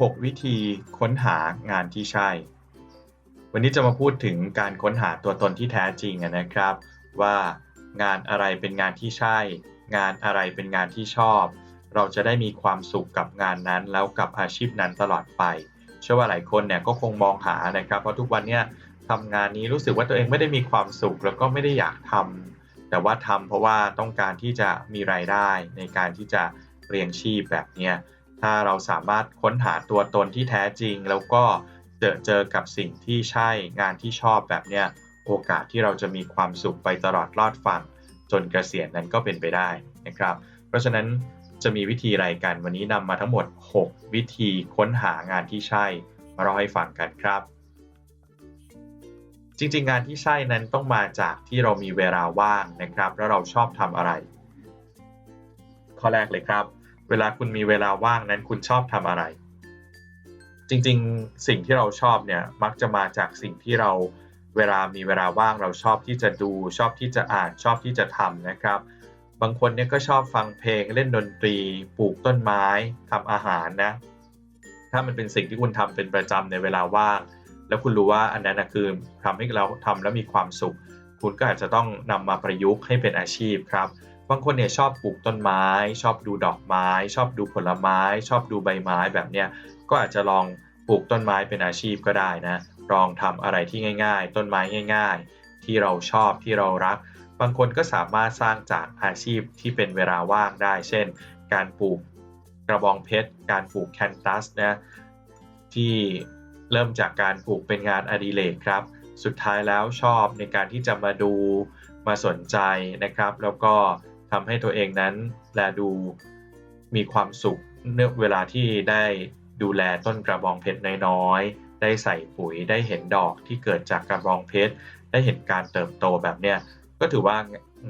6 วิธีค้นหางานที่ใช่ วันนี้จะมาพูดถึงการค้นหาตัวตนที่แท้จริงนะครับ ว่างานอะไรเป็นงานที่ใช่ งานอะไรเป็นงานที่ชอบ เราจะได้มีความสุขกับงานนั้นแล้วกับอาชีพนั้นตลอดไป เชื่อว่าหลายคนเนี่ยก็คงมองหานะครับ เพราะทุกวันเนี่ยทำงานนี้รู้สึกว่าตัวเองไม่ได้มีความสุขแล้วก็ไม่ได้อยากทำแต่ว่าทำเพราะว่าต้องการที่จะมีรายได้ในการที่จะเรียงชีพแบบเนี้ย ถ้าเราสามารถค้นหาตัวตนที่แท้จริง แล้วก็เจอเจอกับสิ่งที่ใช่งานที่ชอบแบบเนี้ยโอกาสที่เราจะมีความสุขไปตลอดรอดฟังจนเกษียณนั้นก็เป็นไปได้นะครับ เพราะฉะนั้นจะมีวิธีอะไรกันวันนี้นำมาทั้งหมด 6 วิธีค้นหางานที่ใช่มาเราให้ฟังกันครับ จริงๆ งานที่ใช่นั้นต้องมาจากที่เรามีเวลาว่างนะครับ แล้วเราชอบทำอะไร ข้อแรกเลยครับ เวลาคุณมีเวลาว่างนั้นคุณชอบทำอะไร จริงๆ สิ่งที่เราชอบเนี่ยมักจะมาจากสิ่งที่เราเวลามีเวลาว่างเราชอบที่จะดู ชอบที่จะอ่านชอบที่จะทำนะครับ บางคนเนี่ยก็ชอบฟังเพลงเล่นดนตรี ปลูกต้นไม้ทำอาหารนะ ถ้ามันเป็นสิ่งที่คุณทำเป็นประจำในเวลาว่าง แล้วคุณรู้ว่าอันนั้นนะคือทำให้เราทำแล้วมีความสุข คุณก็อาจจะต้องนำมาประยุกต์ให้เป็นอาชีพครับ บางคนเนี่ยชอบปลูกต้นไม้ ชอบดูดอกไม้ ชอบดูผลไม้ ชอบดูใบไม้แบบเนี้ยก็อาจจะลองปลูกต้นไม้เป็นอาชีพก็ได้นะลองทำอะไรที่ง่าย ๆ ต้นไม้ง่าย ๆ ที่เราชอบที่เรารัก บางคนก็สามารถสร้างจากอาชีพที่เป็นเวลาว่างได้ เช่น การปลูกกระบองเพชร การปลูกแคนตัสนะที่เริ่มจากการปลูกเป็นงานอดิเรกครับ สุดท้ายแล้วชอบในการที่จะมาดูมาสนใจนะครับ แล้วก็ ทำให้ตัวเองนั้นแลดูมีความสุขเนื่อเวลาที่ได้ดูแลต้นกระบองเพชรน้อยๆ ได้ใส่ปุ๋ย ได้เห็นดอกที่เกิดจากกระบองเพชร ได้เห็นการเติบโตแบบเนี้ย ก็ถือว่า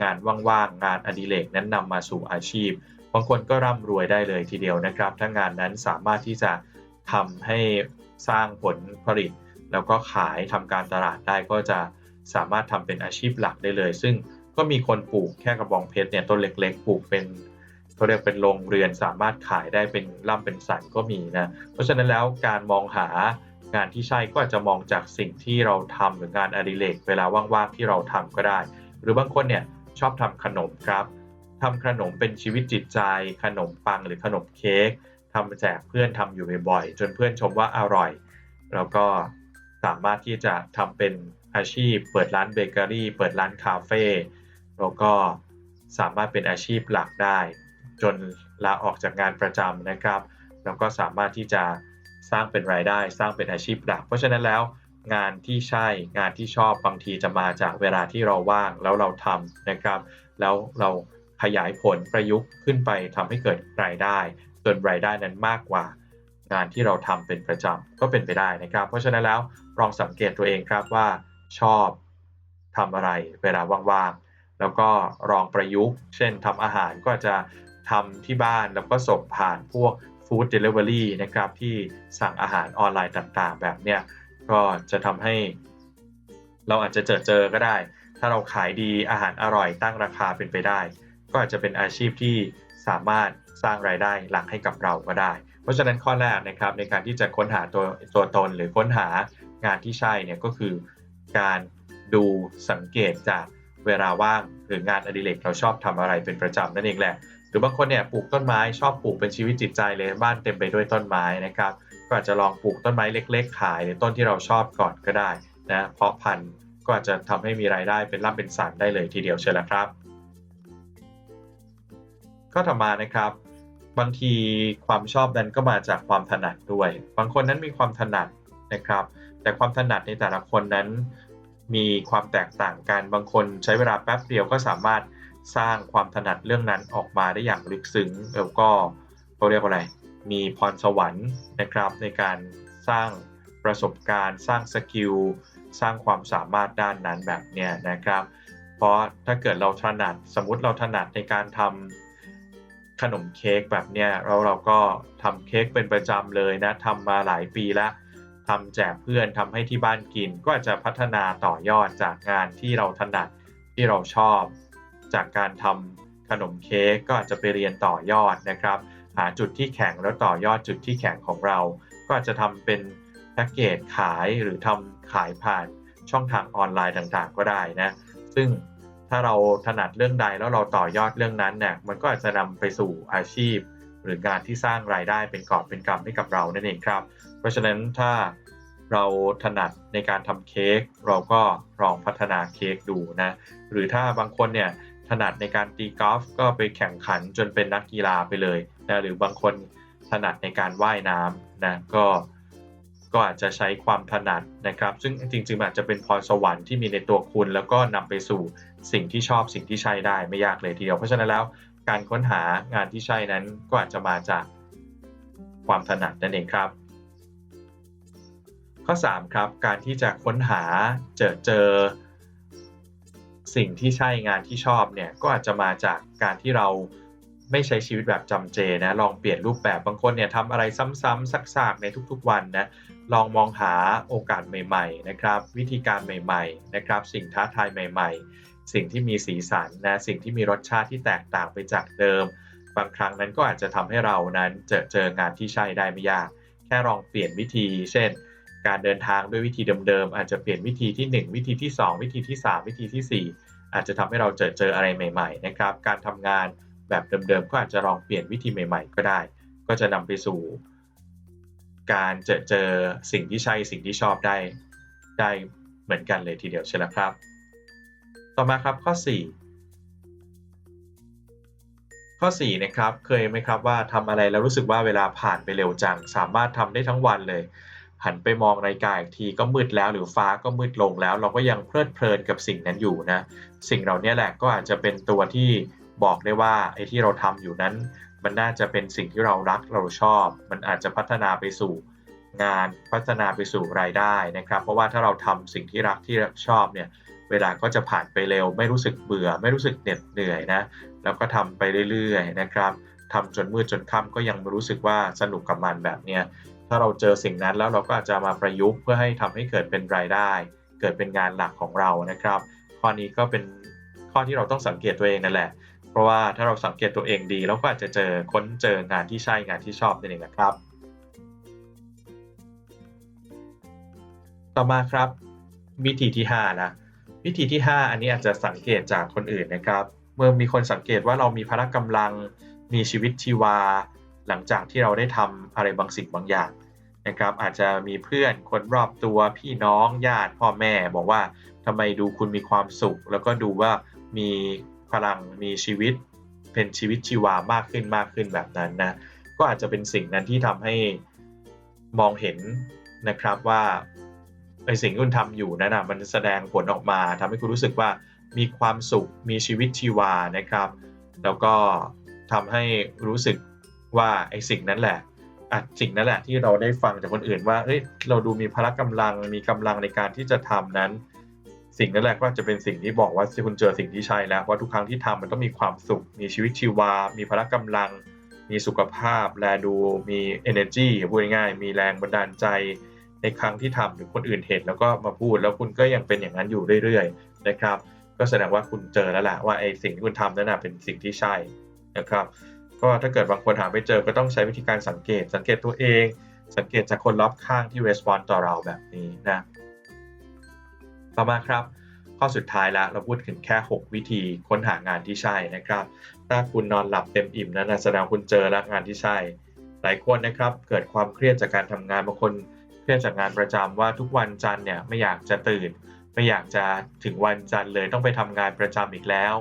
งานว่างๆ งานอดิเรกนั้นนำมาสู่อาชีพ บางคนก็ร่ำรวยได้เลยทีเดียวนะครับ ถ้างานนั้นสามารถที่จะทำให้สร้างผลผลิต แล้วก็ขายทำการตลาดได้ก็จะสามารถทำเป็นอาชีพหลักได้เลย ซึ่ง ก็มีคนปลูกแค่กระบองเพชรเนี่ยต้นเล็ก ๆ ปลูกเป็นเขาเรียกเป็นโรงเรือนสามารถขายได้เป็นร่ำเป็นสันก็มีนะ เพราะฉะนั้นแล้วการมองหางานที่ใช่ก็อาจจะมองจากสิ่งที่เราทำหรืองานอดิเรกเวลาว่างๆที่เราทำก็ได้ หรือบางคนเนี่ยชอบทำขนมครับทำขนมเป็นชีวิตจิตใจ ขนมปังหรือขนมเค้กทำแจกเพื่อนทำอยู่บ่อยๆจนเพื่อนชมว่าอร่อย แล้วก็สามารถที่จะทำเป็นอาชีพ เปิดร้านเบเกอรี่ เปิดร้านคาเฟ่ แล้วก็สามารถเป็นอาชีพหลักได้ จนลาออกจากงานประจำนะครับ แล้วก็สามารถที่จะสร้างเป็นรายได้สร้างเป็นอาชีพหลัก เพราะฉะนั้นแล้วงานที่ใช่งานที่ชอบบางทีจะมาจากเวลาที่เราว่างแล้วเราทำนะครับ แล้วเราขยายผลประยุกต์ขึ้นไปทำให้เกิดรายได้จนรายได้นั้นมากกว่างานที่เราทำเป็นประจำก็เป็นไปได้นะครับ เพราะฉะนั้นแล้วลองสังเกตตัวเองครับว่าชอบทำอะไรเวลาว่างๆ แล้วก็ลองประยุกต์ เช่นทำอาหารก็จะทำที่บ้านแล้วก็ส่งผ่านพวกฟู้ดเดลิเวอรี่นะครับที่สั่งอาหารออนไลน์ต่างๆ แบบเนี้ยก็จะทำให้ เราอาจจะเจอเจอก็ได้ ถ้าเราขายดีอาหารอร่อยตั้งราคาเป็นไปได้ ก็อาจจะเป็นอาชีพที่สามารถสร้างรายได้หลักให้กับเราก็ได้ เพราะฉะนั้นข้อแรกนะครับในการที่จะค้นหาตัวตัวตนหรือค้นหางานที่ใช่เนี่ยก็คือการดูสังเกตจาก เวลาว่างหรืองานอดิเรกเราชอบทำอะไรเป็นประจำนั่นเองแหละ หรือบางคนเนี่ยปลูกต้นไม้ชอบปลูกเป็นชีวิตจิตใจเลยบ้านเต็มไปด้วยต้นไม้นะครับ ก็อาจจะลองปลูกต้นไม้เล็ก ๆ ขายในต้นที่เราชอบก่อนก็ได้นะเพาะพันธุ์ก็อาจจะทำให้มีรายได้เป็นร่ำเป็นสันได้เลยทีเดียวเชียวละครับข้อต่อมานะครับบางทีความชอบนั้นก็มาจากความถนัดด้วย บางคนนั้นมีความถนัดนะครับ แต่ความถนัดในแต่ละคนนั้น มีความแตกต่างกันบางคนใช้เวลาแป๊บเดียวก็สามารถสร้างความถนัดเรื่องนั้นออกมาได้อย่างลึกซึ้งแล้วก็เขาเรียกว่าอะไร มีพรสวรรค์นะครับ ในการสร้างประสบการณ์ สร้างสกิลสร้างความสามารถด้านนั้นแบบเนี้ยนะครับ เพราะถ้าเกิดเราถนัดสมมุติเราถนัดในการทำขนมเค้กแบบเนี้ยเราเราก็ทำเค้กเป็นประจำเลยนะทำมาหลายปีแล้ว ทำแจกเพื่อนทำให้ที่บ้านกิน ก็อาจจะพัฒนาต่อยอดจากงานที่เราถนัดที่เราชอบ จากการทำขนมเค้กก็อาจจะไปเรียนต่อยอดนะครับ หาจุดที่แข็งแล้วต่อยอดจุดที่แข็งของเรา ก็อาจจะทำเป็นแพ็กเกจขายหรือทำขายผ่านช่องทางออนไลน์ต่างๆ ก็ได้นะ ซึ่งถ้าเราถนัดเรื่องใดแล้วเราต่อยอดเรื่องนั้นเนี่ยมันก็อาจจะนำไปสู่อาชีพ รืองานที่สร้างรายได้เป็นกอบเป็นกำให้กับเรานั่นเองครับ เพราะฉะนั้นถ้าเราถนัดในการทำเค้กเราก็ลองพัฒนาเค้กดูนะหรือถ้าบางคนเนี่ยถนัดในการตีกอล์ฟก็ไปแข่งขันจนเป็นนักกีฬาไปเลยนะหรือบางคนถนัดในการว่ายน้ำนะก็ก็อาจจะใช้ความถนัดนะครับ ซึ่งจริงๆอาจจะเป็นพรสวรรค์ที่มีในตัวคุณ แล้วก็นำไปสู่สิ่งที่ชอบสิ่งที่ใช่ได้ไม่ยากเลยทีเดียว เพราะฉะนั้นแล้ว การค้นหางานที่ใช่นั้นก็อาจจะมาจากความถนัดนั่นเองครับ ข้อ3ครับการที่จะค้นหาเจอเจอ สิ่งที่ใช่งานที่ชอบเนี่ยก็อาจจะมาจากการที่เราไม่ใช้ชีวิตแบบจำเจนะลองเปลี่ยนรูปแบบบางคนเนี่ยทำอะไรซ้ำๆซักๆในทุกๆวันนะลองมองหาโอกาสใหม่ ๆ นะครับ วิธีการใหม่ ๆ นะครับ สิ่งท้าทายใหม่ ๆ สิ่งที่มีสีสันนะสิ่งที่มีรสชาติที่แตกต่างไปจากเดิม บางครั้งนั้นก็อาจจะทำให้เรานั้นเจอเจองานที่ใช่ได้ไม่ยาก แค่ลองเปลี่ยนวิธี เช่น การเดินทางด้วยวิธีเดิมๆอาจจะเปลี่ยนวิธีที่ 1 วิธีที่ 2 วิธีที่ 3 วิธีที่ 4 อาจจะทำให้เราเจอเจออะไรใหม่ๆนะครับการทำงานแบบเดิมๆก็อาจจะลองเปลี่ยนวิธีใหม่ๆ ก็ได้ ก็จะนำไปสู่ การเจอเจอสิ่งที่ใช่สิ่งที่ชอบได้ได้เหมือนกันเลยทีเดียวใช่ไหมครับ ต่อมาครับข้อ 4 ข้อ4นะครับเคยไหมครับว่าทำอะไรแล้วรู้สึกว่าเวลาผ่านไปเร็วจัง สามารถทำได้ทั้งวันเลย หันไปมองนาฬิกาอีกทีก็มืดแล้วหรือฟ้าก็มืดลงแล้ว เราก็ยังเพลิดเพลินกับสิ่งนั้นอยู่นะสิ่งเหล่านี้แหละก็อาจจะเป็นตัวที่บอกได้ว่าไอ้ที่เราทำอยู่นั้น มันน่าจะเป็นสิ่งที่เรารักเราชอบ มันอาจจะพัฒนาไปสู่งานพัฒนาไปสู่รายได้นะครับ เพราะว่าถ้าเราทำสิ่งที่รักที่ชอบเนี่ย เวลาก็จะผ่านไปเร็ว ไม่รู้สึกเบื่อ ไม่รู้สึกเหน็ดเหนื่อยนะ แล้วก็ทำไปเรื่อยๆนะครับทำจนมืดจนค่ำก็ยังรู้สึกว่าสนุกกับมันแบบเนี้ยถ้าเราเจอสิ่งนั้นแล้วเราก็อาจจะมาประยุกต์เพื่อให้ทำให้เกิดเป็นรายได้ เกิดเป็นงานหลักของเรานะครับ ข้อนี้ก็เป็นข้อที่เราต้องสังเกตตัวเองนั่นแหละ เพราะว่าถ้าเราสังเกตตัวเองดีเราก็อาจจะเจอค้นเจองานที่ใช่งานที่ชอบนั่นเองนะครับ ต่อมาครับวิธีที่5นะ วิธีที่ 5 อันนี้อาจจะสังเกตจากคนอื่นนะครับ เมื่อมีคนสังเกตว่าเรามีพละกำลัง มีชีวิตชีวา หลังจากที่เราได้ทำอะไรบางสิ่งบางอย่างนะครับ อาจจะมีเพื่อนคนรอบตัวพี่น้องญาติพ่อแม่ บอกว่าทำไมดูคุณมีความสุข แล้วก็ดูว่ามีพลังมีชีวิต เป็นชีวิตชีวามากขึ้นมากขึ้นแบบนั้นนะก็อาจจะเป็นสิ่งนั้นที่ทำให้มองเห็นนะครับว่า ไอสิ่งที่คุณทำอยู่นั้นนะมันแสดงผลออกมาทำให้คุณรู้สึกว่ามีความสุขมีชีวิตชีวานะครับ แล้วก็ทำให้รู้สึกว่าไอสิ่งนั้นแหละอะสิ่งนั้นแหละที่เราได้ฟังจากคนอื่นว่าเฮ้ยเราดูมีพละกำลังมีกำลังในการที่จะทำนั้น สิ่งนั้นแหละก็จะเป็นสิ่งที่บอกว่าคุณเจอสิ่งที่ใช่แล้วว่าทุกครั้งที่ทำมันต้องมีความสุข มีชีวิตชีวา มีพละกำลัง มีสุขภาพ แลดูมี energy พูดง่ายๆมีแรงบันดาลใจ ในครั้งที่ทำหรือคนอื่นเห็นแล้วก็มาพูด แล้วคุณก็ยังเป็นอย่างนั้นอยู่เรื่อยๆนะครับ ก็แสดงว่าคุณเจอแล้วแหละว่าไอ้สิ่งที่คุณทำนั้นเป็นสิ่งที่ใช่นะครับ ก็ถ้าเกิดบางคนหาไม่เจอก็ต้องใช้วิธีการสังเกต สังเกตตัวเอง สังเกตจากคนรอบข้างที่ respond ต่อเราแบบนี้นะต่อมาครับข้อสุดท้ายแล้วเราพูดถึงแค่ 6 วิธีค้นหางานที่ใช่นะครับ ถ้าคุณนอนหลับเต็มอิ่มนั้นแสดงคุณเจอแล้วงานที่ใช่ หลายคนนะครับเกิดความเครียดจากการทำงานบางคน รียดจากงานประจำว่าทุกวันจันทร์เนี่ยไม่อยากจะตื่น ไม่อยากจะถึงวันจันทร์เลยต้องไปทำงานประจำอีกแล้ว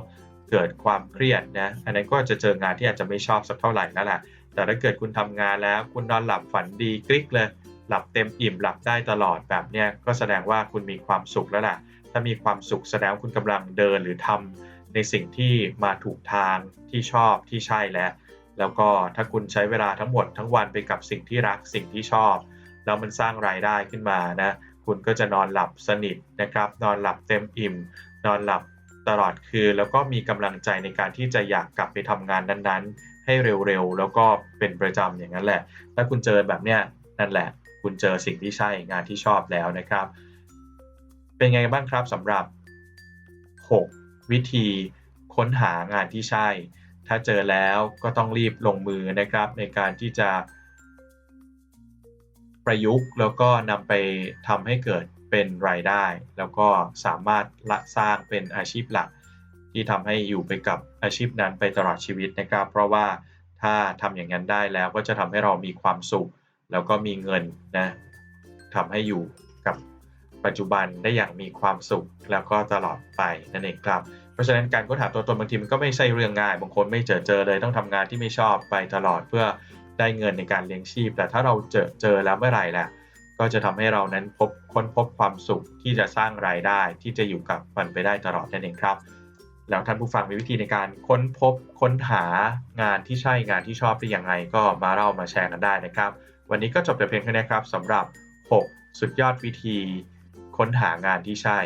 เกิดความเครียดนะอันนั้นก็จะเจองานที่อาจจะไม่ชอบสักเท่าไหร่แล้วแหละแต่ถ้าเกิดคุณทำงานแล้ว คุณนอนหลับฝันดีกริกเลย หลับเต็มอิ่มหลับได้ตลอดแบบเนี้ยก็แสดงว่าคุณมีความสุขแล้วแหละถ้ามีความสุขแสดงคุณกำลังเดินหรือทำในสิ่งที่มาถูกทางที่ชอบที่ใช่แล้ว แล้วก็ถ้าคุณใช้เวลาทั้งหมดทั้งวันไปกับสิ่งที่รักสิ่งที่ชอบ แล้วมันสร้างรายได้ขึ้นมานะคุณก็จะนอนหลับสนิทนะครับนอนหลับเต็มอิ่ม นอนหลับตลอดคืนแล้วก็มีกำลังใจในการที่จะอยากกลับไปทำงานนั้นๆ ให้เร็วๆ แล้วก็เป็นประจำอย่างนั้นแหละ ถ้าคุณเจอแบบเนี้ยนั่นแหละ คุณเจอสิ่งที่ใช่งานที่ชอบแล้วนะครับ เป็นไงบ้างครับสำหรับ 6 วิธีค้นหางานที่ใช่ ถ้าเจอแล้วก็ต้องรีบลงมือนะครับในการที่จะ ประยุกต์แล้วก็นำไปทำให้เกิดเป็นรายได้ แล้วก็สามารถละสร้างเป็นอาชีพหลัก ที่ทำให้อยู่ไปกับอาชีพนั้นไปตลอดชีวิตนะครับ เพราะว่าถ้าทำอย่างนั้นได้แล้วก็จะทำให้เรามีความสุข แล้วก็มีเงินนะทำให้อยู่กับปัจจุบันได้อย่างมีความสุขแล้วก็ตลอดไปนั่นเองครับ เพราะฉะนั้นการค้นหาตัวตนบางทีมันก็ไม่ใช่เรื่องง่าย บางคนไม่เจอเจอเลยต้องทำงานที่ไม่ชอบไปตลอดเพื่อ ได้เงินในการเลี้ยงชีพ แต่ถ้าเราเจอเจอแล้วเมื่อไหร่แหละก็จะทำให้เรานั้นพบค้นพบความสุขที่จะสร้างรายได้ที่จะอยู่กับมันไปได้ตลอดนั่นเองครับ แล้วท่านผู้ฟังมีวิธีในการค้นพบค้นหางานที่ใช่งานที่ชอบได้อย่างไรก็มาเล่ามาแชร์กันได้นะครับ วันนี้ก็จบแต่เพียงเท่นี้ครับสำหรับ 6 สุดยอดวิธี ค้นหางานที่ใช่